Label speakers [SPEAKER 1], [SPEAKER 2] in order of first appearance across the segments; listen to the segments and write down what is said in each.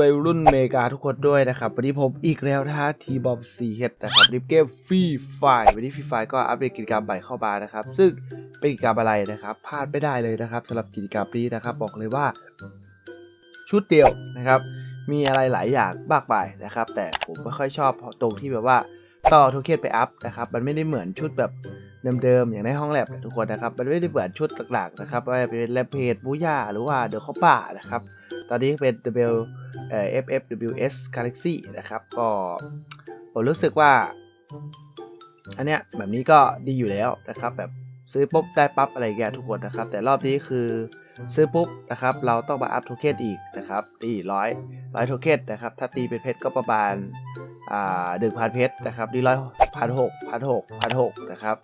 [SPEAKER 1] วัยรุ่นเมกาทุกคนด้วยนะครับ วันนี้ผมอีกแล้วนะฮะทีบอมซีเฮดนะครับริปเกมฟรีไฟวันนี้ฟรีไฟก็อัปเดตกิจกรรมใหม่เข้ามานะครับ ซึ่งเป็นกิจกรรมอะไรนะครับพลาดไม่ได้เลยนะครับสำหรับกิจกรรมนี้นะครับ บอกเลยว่า ชุดเดียวนะครับ มีอะไรหลายอย่างมากมายนะครับ แต่ผมไม่ค่อยชอบตรงที่แบบว่าต่อโทเค็นไปอัพนะครับ มันไม่ได้เหมือนชุดแบบ เดิมๆอย่างในห้องแลบทุกคนนะครับมันไม่ได้เหมือนชุดหลักๆนะครับว่าเป็นแลมเพจบูย่าหรือว่าเดอะคอป่านะครับ ตอนนี้เป็น W เอ่อ FFWS Galaxy นะครับก็ผมรู้สึกว่า อันเนี้ยแบบนี้ก็ดีอยู่แล้วนะครับแบบ ซื้อปุ๊บได้ปั๊บอะไรอย่างเงี้ยทุกคนนะครับ แต่รอบนี้คือซื้อปุ๊บนะครับ เราต้องมาอัพโทเค็นอีกนะครับตีร้อยร้อยโทเค็นนะครับ ถ้าตีเป็นเพชรก็ประมาณอ่าหนึ่งพันเพชรนะครับดีร้อยพันหกพันหกพันหกนะครับ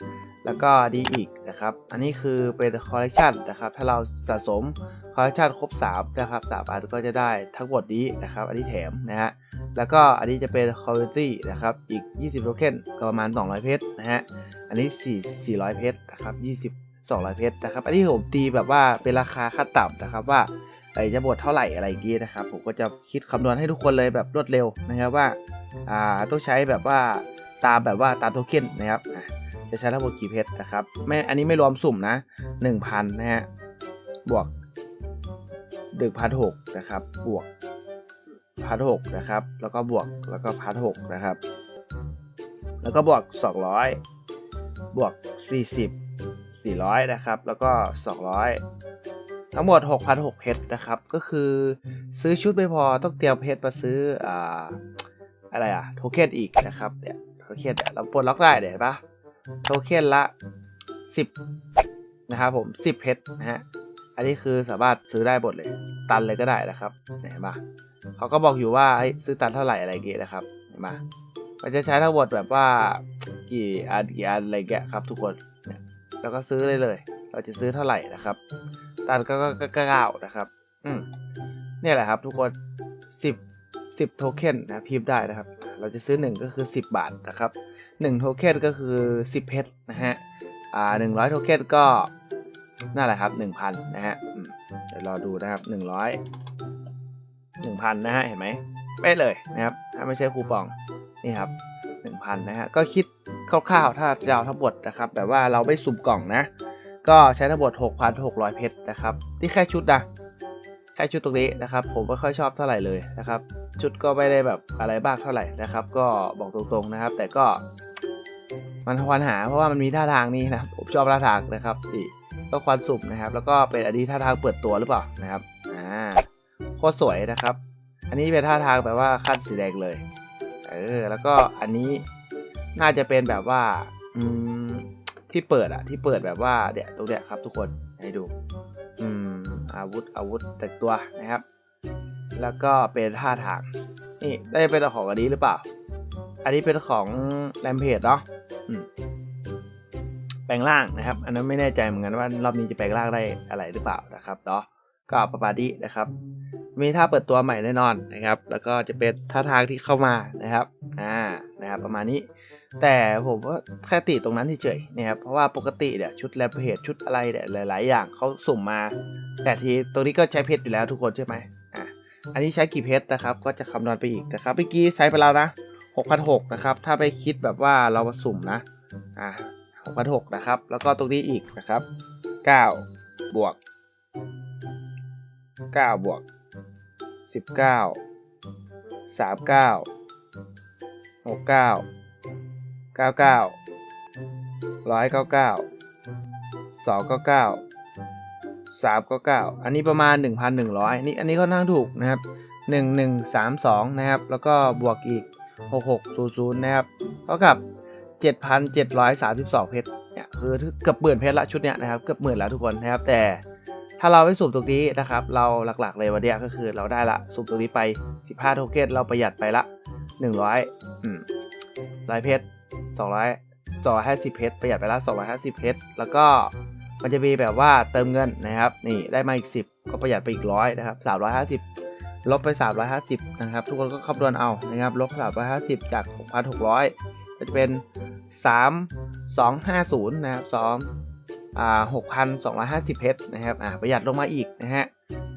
[SPEAKER 1] แล้วก็ดีอีกนะครับ อันนี้คือเป็นคอลเลกชันนะครับ ถ้าเราสะสมคอลเลกชันครบ3นะครับสามอันก็จะได้ทั้งหมดนี้นะครับ อันนี้แถมนะฮะ แล้วก็อันนี้จะเป็นคอ m ม u n i t y นะครับ อีก 20โทเค็นก็ประมาณ 200 เพชรนะฮะ อันนี้ 4 400 เพชรนะครับ 20 200 เพชรนะครับ อันนี้ผมตีแบบว่าเป็นราคาขั้นต่ำนะครับว่าไอจะบดเท่าไหร่อะไรอย่างงี้นะครับ ผมก็จะคิดคำนวณให้ทุกคนเลยแบบรวดเร็วนะครับว่า อ่า ต้องใช้แบบว่าตามแบบว่าตามโทเค็นนะครับ จะใช้ทั้งหมดกี่เพชรนะครับ ไม่ อันนี้ไม่รวมสุ่มนะ 1,000 นะฮะ บวก1,600นะครับ บวก พันหกนะครับ แล้วก็บวกแล้วก็พันหกนะครับ แล้วก็บวก 200 บวก 40 400 นะครับ แล้วก็ 200 ทั้งหมด 6,600เพชรนะครับ ก็คือซื้อชุดไม่พอต้องเตรียมเพชรมาซื้ออ่าอะไรอะโทเค็นอีกนะครับเนี่ยโทเค็นเนี่ยเราปลดล็อกได้เดี๋ยวปะโทเค็นละ 10 นะครับผม 10 เพชรนะฮะอันนี้คือสามารถซื้อได้หมดเลย ตันเลยก็ได้นะครับเนี่ยเห็นปะ เขาก็บอกอยู่ว่าซื้อตันเท่าไหร่อะไรเงี้ยนะครับเห็นไหมมันจะใช้ทั้งหมดแบบว่ากี่อันกี่อันอะไรเงี้ยครับ ทุกคนเนี่ยแล้วก็ซื้อเลยเลย เราจะซื้อเท่าไหร่นะครับ ตันก็ก็ก็เก้านะครับ อืมนี่แหละครับทุกคนสิบสิบโทเค็นนะพิมพ์ได้นะครับ เราจะซื้อหนึ่งก็คือสิบบาทนะครับหนึ่งโทเค็นก็คือสิบเพชรนะฮะอ่าหนึ่งร้อยโทเค็นก็นั่นแหละครับหนึ่งพันนะฮะเดี๋ยวรอดูนะครับหนึ่งร้อย หนึ่งพันนะฮะ เห็นไหมเป๊ะเลยนะครับ ถ้าไม่ใช่คูปอง นี่ครับหนึ่งพันนะฮะ ก็คิดคร่าวๆ ถ้าจะเอาทั้งหมดนะครับแบบว่าเราไม่สุ่มกล่องนะ ก็ใช้ทั้งหมด6,600 เพชรนะครับ ที่แค่ชุดนะแค่ชุดตรงนี้นะครับผมไม่ค่อยชอบเท่าไหร่เลยนะครับชุดก็ไม่ได้แบบอะไรบ้างเท่าไหร่นะครับ ก็บอกตรงๆนะครับ แต่ก็ มันควรหาเพราะว่ามันมีท่าทางนี้นะผมชอบท่าทางนะครับนี่ก็ควรสุ่มนะครับ แล้วก็เป็นอันนี้ท่าทางเปิดตัวหรือเปล่านะครับ โคตรสวยนะครับ อันนี้เป็นท่าทางแบบว่าขั้นสีแดงเลย เออ แล้วก็อันนี้น่าจะเป็นแบบว่า อืม ที่เปิดอะที่เปิดแบบว่าเดี๋ยตรงเนี้ยครับ ทุกคนให้ดู อืม อาวุธอาวุธแต่ตัวนะครับ แล้วก็เป็นท่าทาง นี่ได้เป็นของอันนี้หรือเปล่า อันนี้เป็นของแรมเพจเนาะแปลงร่างนะครับ อันนั้นไม่แน่ใจเหมือนกันว่ารอบนี้จะแปลงร่างได้อะไรหรือเปล่านะครับเนาะก็ประมาณนี้นะครับ มีท่าเปิดตัวใหม่แน่นอนนะครับ แล้วก็จะเป็นท่าทางที่เข้ามานะครับ อ่า นะครับประมาณนี้ แต่ผมว่าแค่ติตรงนั้นเฉยๆนะครับ เพราะว่าปกติเนี่ยชุดแรปเพจชุดอะไรเนี่ยหลาย ๆ อย่างเขาสุ่มมา แต่ทีตัวนี้ก็ใช้เพชรอยู่แล้วทุกคนใช่ไหมอ่า อันนี้ใช้กี่เพชรนะครับ ก็จะคำนวณไปอีกนะครับ เมื่อกี้ใช้ไปแล้วนะ6,600นะครับ ถ้าไปคิดแบบว่าเรามาสุ่มนะ อ่า6,600นะครับ แล้วก็ตรงนี้อีกนะครับ9บวก9บวก 19 39 69 99 199 299 399อันนี้ประมาณ1,100นี่อันนี้ก็นั่งถูกนะครับ1132นะครับ แล้วก็บวกอีก6600นะครับเท่ากับ7,732เพชรเนี่ยคือเกือบหมื่นเพชรละชุดเนี้ยนะครับเกือบหมื่นแล้วทุกคนนะครับแต่ ถ้าเราไปสุ่มตรงนี้นะครับ เราหลักๆเลยวันเนี้ยก็คือเราได้ละสุ่มตรงนี้ไป 15 โทเค็นเราประหยัดไปละ 100อืมร้อยเพชร200 250เพชรประหยัดไปละ250เพชรแล้วก็มันจะมีแบบว่าเติมเงินนะครับ นี่ได้มาอีก 10 ก็ประหยัดไปอีกร้อยนะครับ350 ลบไป 350 นะครับ ทุกคนก็คำนวณเอานะครับลบ350 จาก 6,600ก็จะเป็น 3250 นะครับ2อ่า 6,250 เพชรนะครับอ่าประหยัดลงมาอีกนะฮะ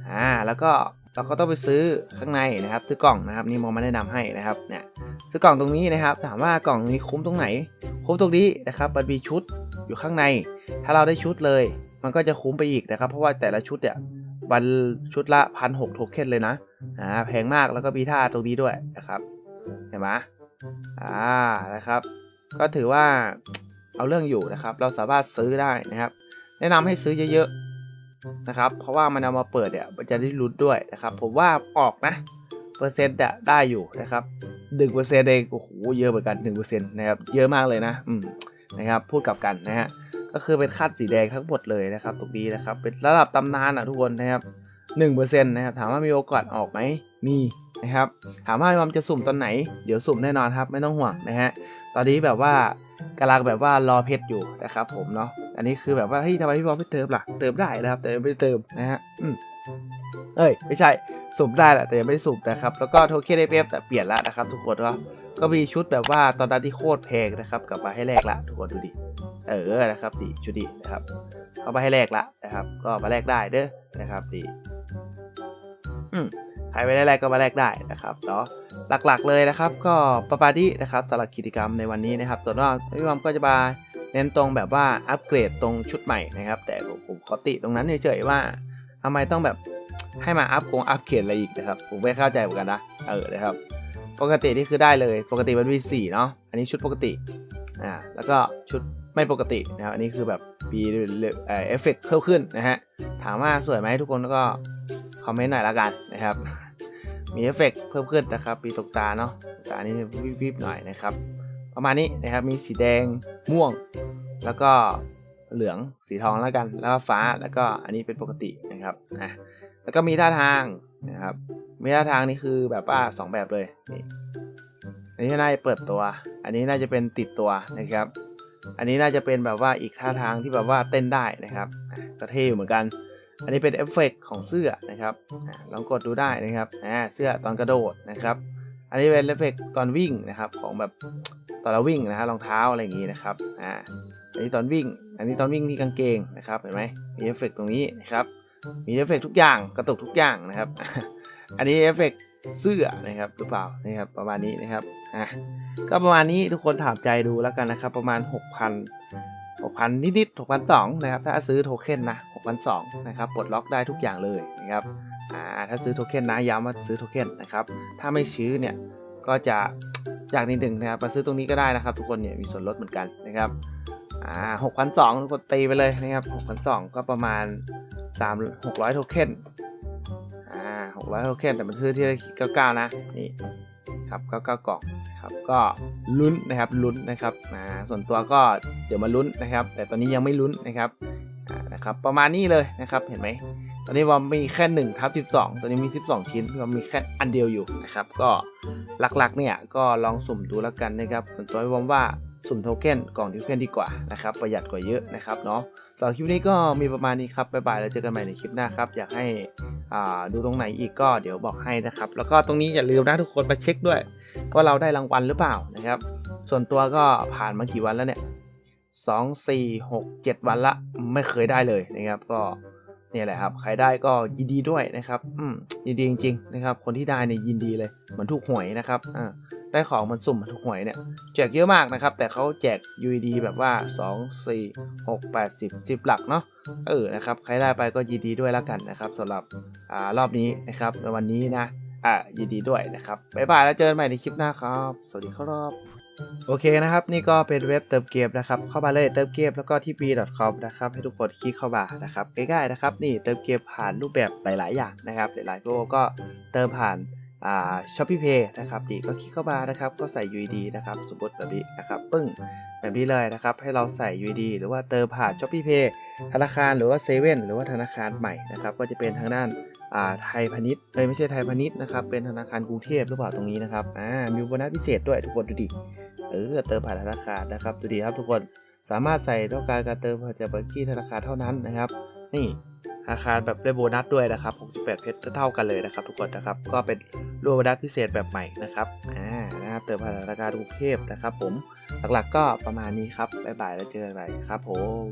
[SPEAKER 1] อ่าแล้วก็เราก็ต้องไปซื้อข้างในนะครับซื้อกล่องนะครับนี่โมมาแนะนำให้นะครับเนี่ยซื้อกล่องตรงนี้นะครับ ถามว่ากล่องนี้คุ้มตรงไหน คุ้มตรงนี้นะครับมันมีชุดอยู่ข้างใน ถ้าเราได้ชุดเลย มันก็จะคุ้มไปอีกนะครับ เพราะว่าแต่ละชุดเนี่ยวันชุดละพันหกโทเค็นเลยนะอ่าแพงมากแล้วก็มีท่าตรงนี้ด้วยนะครับเห็นไหมอ่านะครับ ก็ถือว่า เอาเรื่องอยู่นะครับ เราสามารถซื้อได้นะครับ แนะนำให้ซื้อเยอะๆนะครับ เพราะว่ามันเอามาเปิดเนี่ยมันจะได้ลุ้นด้วยนะครับ ผมว่าออกนะเปอร์เซ็นต์อะได้อยู่นะครับหนึ่งเปอร์เซ็นต์เองโอ้โหเยอะเหมือนกันหนึ่งเปอร์เซ็นต์นะครับเยอะมากเลยนะอืมนะครับพูดกับกันนะฮะก็คือเป็นคัดสีแดงทั้งหมดเลยนะครับตรงนี้นะครับเป็นระดับตำนานอะทุกคนนะครับหนึ่งเปอร์เซ็นต์นะครับถามว่ามีโอกาสออกไหม มีนะครับ ถามว่าพี่บอมจะสุ่มตอนไหน เดี๋ยวสุ่มแน่นอนครับ ไม่ต้องห่วงนะฮะ ตอนนี้แบบว่ากำลังแบบว่ารอเพชรอยู่นะครับผมเนาะ อันนี้คือแบบว่าเฮ้ยทำไมพี่บอมไม่เติมล่ะ เติมได้นะครับ แต่ยังไม่เติมนะฮะอืมเอ้ย ไม่ใช่ สุ่มได้แหละ แต่ยังไม่ได้สุ่มนะครับ แล้วก็โทเค็นเอฟเอฟแต่เปลี่ยนละนะครับ ทุกคนก็ก็มีชุดแบบว่าตอนนั้นที่โคตรแพงนะครับกลับมาให้แลกละทุกคนดูดิ เออ นะครับดีชุดดีนะครับ เข้ามาให้แลกละนะครับ ก็มาแลกได้เด้อนะครับดีอืม ใครไม่ได้แลกก็มาแลกได้นะครับเนาะหลักๆเลยนะครับ ก็ประมาณนี้นะครับสำหรับกิจกรรมในวันนี้นะครับ ส่วนว่าพี่บอมก็จะมาเน้นตรงแบบว่าอัปเกรดตรงชุดใหม่นะครับ แต่ผมผมขอติตรงนั้นเฉยๆว่าทำไมต้องแบบให้มาอัพกงอัปเกรดอะไรอีกนะครับ ผมไม่เข้าใจเหมือนกันนะเออนะครับ ปกตินี่คือได้เลย ปกติมันมีสี่เนาะอันนี้ชุดปกติอ่าแล้วก็ชุดไม่ปกตินะครับอันนี้คือแบบมีเออเอฟเฟกต์เพิ่มขึ้นนะฮะถามว่าสวยไหมทุกคนก็ อมเมนต์หน่อยละกันนะครับ มีเอฟเฟกต์เพิ่มขึ้นนะครับมีตกตาเนาะตานี่วิบๆหน่อยนะครับ ประมาณนี้นะครับมีสีแดงม่วง แล้วก็เหลืองสีทองแล้วกัน แล้วก็ฟ้าแล้วก็อันนี้เป็นปกตินะครับอะแล้วก็มีท่าทางนะครับมีท่าทางนี่คือแบบว่าสองแบบเลยนี่อันนี้น่าจะเปิดตัว อันนี้น่าจะเป็นติดตัวนะครับ อันนี้น่าจะเป็นแบบว่าอีกท่าทางที่แบบว่าเต้นได้นะครับก็เท่อยู่เหมือนกัน อันนี้เป็นเอฟเฟกต์ของเสื้อนะครับลองกดดูได้นะครับเสื้อตอนกระโดดนะครับ อันนี้เป็นเอฟเฟกต์ตอนวิ่งนะครับของแบบตอนเราวิ่งนะฮะรองเท้าอะไรอย่างนี้นะครับอ่าอันนี้ตอนวิ่ง อันนี้ตอนวิ่งที่กางเกงนะครับเห็นไหมมีเอฟเฟกต์ตรงนี้นะครับมีเอฟเฟกต์ทุกอย่างกระตุกทุกอย่างนะครับ อันนี้เอฟเฟกต์เสื้อนะครับหรือเปล่านะครับประมาณนี้นะครับอะก็ประมาณนี้ทุกคนถามใจดูแล้วกันนะครับ ประมาณ 6,000 6,000 นิดๆ6,200นะครับ ถ้าซื้อโทเค็นนะ6,200นะครับ ปลดล็อกได้ทุกอย่างเลยนะครับ อ่า ถ้าซื้อโทเค็นนะ ย้ำว่าซื้อโทเค็นนะครับ ถ้าไม่ซื้อเนี่ย ก็จะจากนิดหนึ่งนะครับ มาซื้อตรงนี้ก็ได้นะครับ ทุกคนเนี่ย มีส่วนลดเหมือนกันนะครับ อ่า6,200ทุกคนตีไปเลยนะครับ6,200ก็ประมาณ 3 600 โทเค็น อ่า600 โทเค็น แต่มันซื้อที่99นะ นี่ ครับ99กล่องครับก็ลุ้นนะครับลุ้นนะครับอ่าส่วนตัวก็เดี๋ยวมาลุ้นนะครับ แต่ตอนนี้ยังไม่ลุ้นนะครับอ่านะครับประมาณนี้เลยนะครับเห็นไหมตอนนี้วอมมีแค่1ทับ12 ตอนนี้มี 12 ชิ้นวอมมีแค่อันเดียวอยู่นะครับก็หลักๆเนี่ยก็ลองสุ่มดูแล้วกันนะครับส่วนตัววอมว่า สุ่มโทเค็นกล่องโทเค็นดีกว่านะครับประหยัดกว่าเยอะนะครับเนาะสำหรับคลิปนี้ก็มีประมาณนี้ครับบ๊ายบายแล้วเจอกันใหม่ในคลิปหน้าครับอยากให้อ่าดูตรงไหนอีกก็เดี๋ยวบอกให้นะครับ แล้วก็ตรงนี้อย่าลืมนะทุกคนมาเช็คด้วยว่าเราได้รางวัลหรือเปล่านะครับ ส่วนตัวก็ผ่านมากี่วันแล้วเนี่ยสองสี่หกเจ็ดวันละไม่เคยได้เลยนะครับ ก็เนี่ยแหละครับใครได้ก็ยินดีด้วยนะครับ อืมยินดีจริง ๆ นะครับ คนที่ได้เนี่ยยินดีเลยเหมือนถูกหวยนะครับอ่า ได้ของมันสุ่มมือนถูกหวยเนี่ยแจกเยอะมากนะครับ แต่เขาแจก UED แบบว่า 2 4 6 8 10 10 หลักเนาะเออนะครับใครได้ไปก็ยินดีด้วยแล้วกันนะครับสำหรับอ่ารอบนี้นะครับในวันนี้นะอ่ายินดีด้วยนะครับบ๊ายบายแล้วเจอกันใหม่ในคลิปหน้าครับ สวัสดีครับโอเคนะครับ นี่ก็เป็นเว็บเติมเกมนะครับ เข้ามาเลยเติมเกมแล้วก็ที่ b.com นะครับ ให้ทุกคนคลิกเข้ามานะครับง่ายๆนะครับ นี่เติมเกมผ่านรูปแบบหลาย ๆ อย่างนะครับ หลายๆพวกก็เติมผ่าน อ่าช้อปปี้เพย์นะครับดีก็คลิกเข้ามานะครับ ก็ใส่ UID นะครับ สมมติแบบนี้นะครับ ปึ้งแบบนี้เลยนะครับ ให้เราใส่ UID หรือว่าเติมผ่านช้อปปี้เพย์ธนาคารหรือว่าเซเว่นหรือว่าธนาคารใหม่นะครับ ก็จะเป็นทางด้านอ่าไทยพาณิชย์เอ้ยไม่ใช่ไทยพาณิชย์นะครับ เป็นธนาคารกรุงเทพหรือเปล่าตรงนี้นะครับ อ่า มีโบนัสพิเศษด้วยทุกคนดูดิ เออ เติมผ่านธนาคารนะครับ ดูดีครับทุกคน สามารถใส่ต้องการการเติมผ่านจากบัญชีธนาคารเท่านั้นนะครับ นี่ อาคารแบบได้โบนัสด้วยนะครับ 68 เพชรเท่ากันเลยนะครับ ทุกคนนะครับ ก็เป็นรวมโบนัสพิเศษแบบใหม่นะครับ อ่า นะครับเติมพลังราคารกรุงเทพนะครับผม หลักๆก็ประมาณนี้ครับ บ๊ายบายแล้วเจอกันใหม่ครับผม